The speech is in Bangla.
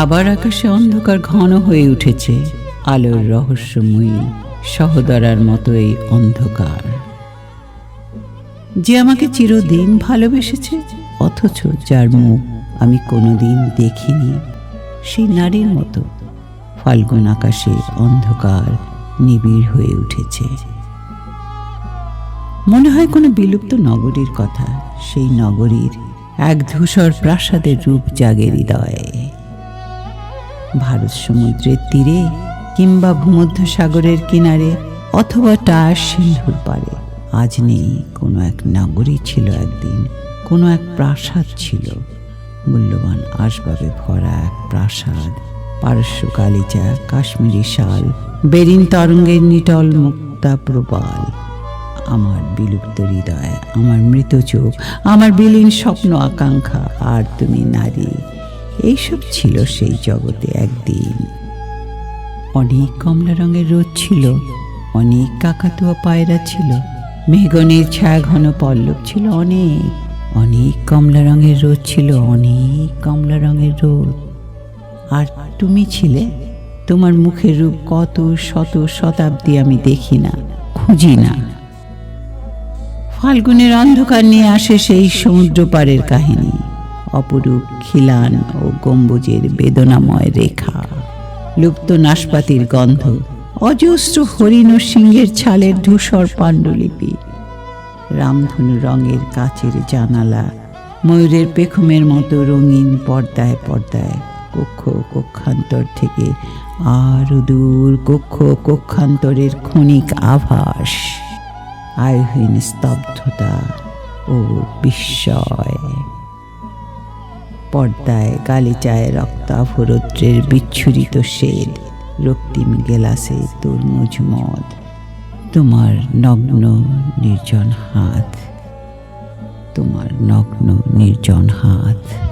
আবার আকাশে অন্ধকার ঘন হয়ে উঠেছে আলোর রহস্যময়ী সহদরার মতো এই অন্ধকার। যে আমাকে চিরদিন ভালোবেসেছে, অথচ যার মুখ আমি কোনোদিন দেখিনি, সেই নারীর মতো ফাল্গুন আকাশে অন্ধকার নিবিড় হয়ে উঠেছে। মনে হয় কোনো বিলুপ্ত নগরীর কথা, সেই নগরীর এক ধূসর প্রাসাদের রূপ জাগে হৃদয়ে। ভারত সমুদ্রের তীরে কিংবা ভূমধ্যসাগরের কিনারে অথবা টায়ার সিন্ধুর পারে আজ নেই কোনো এক নগরী ছিল একদিন, কোনো এক প্রাসাদ ছিল। মূল্যবান আসবাবে ভরা এক প্রাসাদ পারস্য গালিচা কাশ্মীরি শাল, বেরিন তরঙ্গের নিটল মুক্তা প্রবাল। আমার বিলুপ্ত হৃদয়, আমার মৃত চোখ, আমার বিলীন স্বপ্ন আকাঙ্ক্ষা, আর তুমি নারী। এইসব ছিল সেই জগতে একদিন। অনেক কমলা রঙের রোদ ছিল, অনেক কাকাতুয়া পায়রা ছিল, মেঘনের ছায়া ঘন পল্লব ছিল, অনেক অনেক কমলা রঙের রোদ ছিল, অনেক কমলা রঙের রোদ। আর তুমি ছিলে, তোমার মুখের রূপ কত শত শতাব্দী আমি দেখি না, খুঁজি না। ফাল্গুনের অন্ধকার নিয়ে আসে সেই সমুদ্র পাড়ের কাহিনী। অপরূপ খিলান ও গম্বুজের বেদনাময় রেখা। লুপ্ত নাশপাতির গন্ধ, অজস্র হরিণ সিংহের ছালের ধূসর পাণ্ডুলিপি, রামধনু রঙের কাচের জানালা, ময়ূরের পেখমের মতো রঙিন পর্দায় পর্দায় কক্ষ কক্ষান্তর থেকে আরও দূর কক্ষ কক্ষান্তরের ক্ষণিক আভাস, আয়হীন স্তব্ধতা ও বিস্ময়। পর্দায় গালিচায় রক্তাভরদ্রের বিচ্ছুরিত শেল, রক্তিম গেলাসে তরমুজ মদ, তোমার নগ্ন নির্জন হাত, তোমার নগ্ন নির্জন হাত।